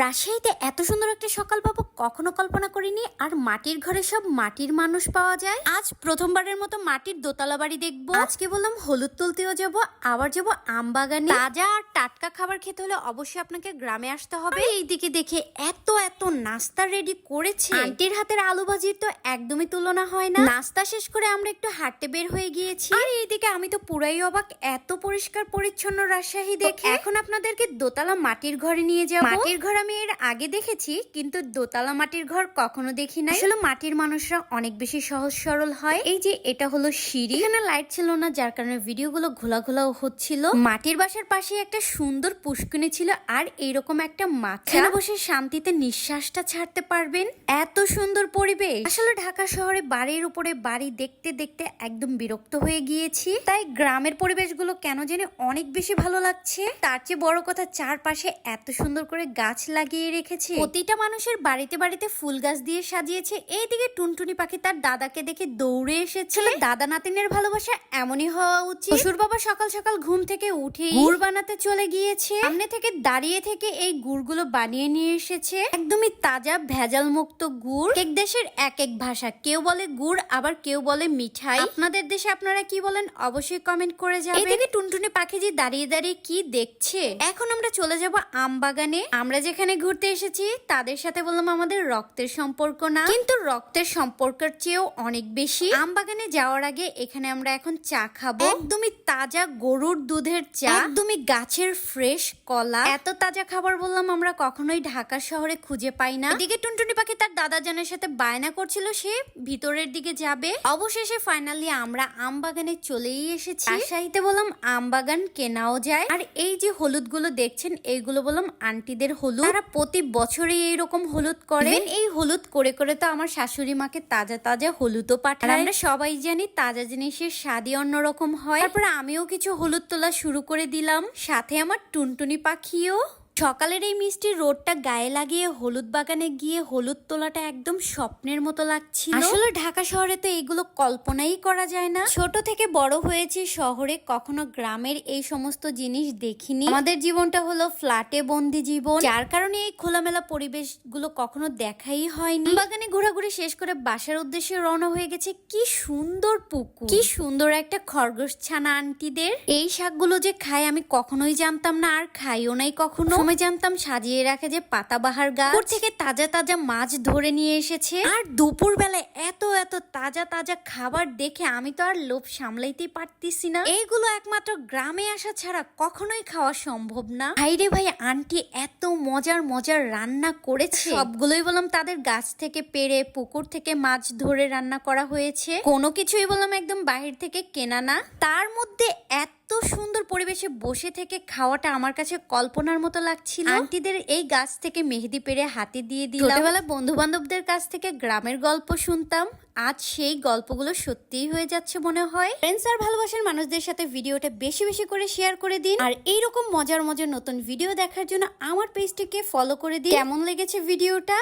রাজশাহীতে এত সুন্দর একটা সকাল পাবো কখনো কল্পনা করিনি। আর মাটির ঘরে সব মাটির মানুষ পাওয়া যায়। আজ প্রথমবারের মতো মাটির দোতলা বাড়ি দেখব। আজকে বললাম হলুদ তুলতেও যাব, আবার যাব আম বাগানে। তাজা আর টাটকা খাবার খেতে হলে অবশ্যই আপনাকে গ্রামে আসতে হবে। এইদিকে দেখে এত এত নাস্তা রেডি করেছে। আন্টির হাতের আলু ভাজির তো একদমই তুলনা হয় না। নাস্তা শেষ করে আমরা একটু হাঁটতে বের হয়ে গিয়েছি। আর এইদিকে আমি তো পুরাই অবাক, এত পরিষ্কার পরিচ্ছন্ন রাজশাহী দেখে। এখন আপনাদেরকে দোতলা মাটির ঘরে নিয়ে যাব। মাটির ঘর আমি এর আগে দেখেছি, কিন্তু দোতলা মাটির ঘর কখনো দেখি না আসলে মাটির মানুষরা অনেক বেশি সহজ সরল হয়। এই যে এটা হলো সিঁড়ি। এখানে লাইট ছিল না, যার কারণে ভিডিওগুলো ঘোলা ঘোলাও হচ্ছিল। মাটির বাসার পাশে একটা সুন্দর পুষ্কুনি ছিল, আর এইরকম একটা এখানে বসে শান্তিতে নিঃশ্বাসটা ছাড়তে পারবেন। এত সুন্দর পরিবেশ! আসলে ঢাকা শহরে বাড়ির উপরে বাড়ি দেখতে দেখতে একদম বিরক্ত হয়ে গিয়েছি। তাই গ্রামের পরিবেশগুলো কেন জানি অনেক বেশি ভালো লাগছে। তার চেয়ে বড় কথা, চারপাশে এত সুন্দর করে গাছ লাগিয়ে রেখেছে। প্রতিটা মানুষের বাড়িতে বাড়িতে ফুল গাছ দিয়ে সাজিয়েছে। এইদিকে টুনটুনি পাখি তার দাদাকে দেখে দৌড়ে এসেছিল দাদা নাতিনের ভালোবাসা এমনই হওয়া উচিত। শ্বশুর বাবা সকাল সকাল ঘুম থেকে উঠে গুড় বানাতে চলে গিয়েছে। সামনে থেকে দাঁড়িয়ে থেকে এই গুড়গুলো বানিয়ে নিয়ে এসেছে। একদমই তাজা ভেজাল মুক্ত গুড়। এক দেশের এক এক ভাষা। কেউ বলে গুড় আবার কেউ বলে মিঠাই। আপনাদের দেশে আপনারা কি বলেন অবশ্যই কমেন্ট করে যাবেন। এদিকে টুনটুনি পাখি যে দাঁড়িয়ে দাঁড়িয়ে কি দেখছে? এখন আমরা চলে যাব আম বাগানে আমরা যেখানে ঘুরতে এসেছি, তাদের সাথে বললাম আমাদের রক্তের সম্পর্ক না। কিন্তু রক্তের সম্পর্কের চেয়েও অনেক বেশি। আম বাগানে যাওয়ার আগে এখানে আমরা এখন চা খাব। একদমই তাজা গরুর দুধের চা। একদমই গাছের ফ্রেশ কলা। এত তাজা খাবার বললাম আমরা কখনোই ঢাকা শহরে খুঁজে পাই না। এদিকে টুনটুনি পাখি তার দাদা জানের সাথে বায়না করছিল, সে ভিতরের দিকে যাবে। অবশেষে ফাইনালি আমরা আম বাগানে চলেই এসেছি। রাজশাহীতে বললাম আম বাগান কেনাও যায়। আর এই যে হলুদগুলো দেখছেন, এইগুলো বললাম আন্টিদের হলুদ। তারা প্রতি বছরই এইরকম হলুদ করে। এই হলুদ করে করে তো আমার শাশুড়ি মাকে তাজা তাজা হলুদও পাঠায়। আমরা সবাই জানি তাজা জিনিসের স্বাদই অন্যরকম হয়। তারপরে আমিও কিছু হলুদ তোলা শুরু করে দিলাম। সাথে আমার টুনটুনি পাখিও। সকালের এই মিষ্টি রোদটা গায়ে লাগিয়ে হলুদ বাগানে গিয়ে হলুদ তোলাটা একদম স্বপ্নের মতো লাগছিল। আসলে ঢাকা শহরে তো এগুলো কল্পনাই করা যায় না। ছোট থেকে বড় হয়েছি শহরে কখনো গ্রামের এই সমস্ত জিনিস দেখিনি। আমাদের জীবনটা হলো ফ্ল্যাটে বন্দি জীবন। যার কারণে এই খোলামেলা পরিবেশগুলো কখনো দেখাই হয়নি। বাগানে ঘোরাঘুরি শেষ করে বাসার উদ্দেশ্যে রওনা হয়ে গেছে কি সুন্দর পুকুর। কি সুন্দর একটা খরগোশ ছানা আন্টিদের। এই শাকগুলো যে খায় আমি কখনোই জানতাম না, আর খাইও নাই কখনো। সময় জানতাম সাজিয়ে রাখে যে পাতাবাহার গাছ। ওর থেকে তাজা তাজা মাছ ধরে নিয়ে এসেছে। আর দুপুর বেলায় এত এত তাজা তাজা খাবার দেখে আমি তো আর লোভ সামলাইতেই পারতেছি না। এইগুলো একমাত্র গ্রামে আসা ছাড়া কখনোই খাওয়া সম্ভব না। ভাইরে ভাই, আন্টি এত মজার মজার রান্না করেছে। সবগুলোই বললাম তাদের গাছ থেকে পেরে, পুকুর থেকে মাছ ধরে রান্না করা হয়েছে। কোনো কিছুই বললাম একদম বাহির থেকে কেনা না। তার মধ্যে এত সুন্দর পরিবেশে বসে থেকে খাওয়াটা আমার কাছে কল্পনার মতো লাগছিল। আন্টিদের এই গাছ থেকে মেহেদি পেরে হাতে দিয়ে দিলাম। ছোটবেলা বন্ধু বান্ধবদের কাছ থেকে গ্রামের গল্প শুনতাম। আজ সেই গল্পগুলো সত্যিই হয়ে যাচ্ছে মনে হয়। ফ্রেন্ডস আর ভালোবাসার মানুষদের সাথে ভিডিওটা বেশি বেশি করে শেয়ার করে দিন। আর এইরকম মজার মজার নতুন ভিডিও দেখার জন্য আমার পেজটিকে ফলো করে দিন। কেমন লেগেছে ভিডিওটা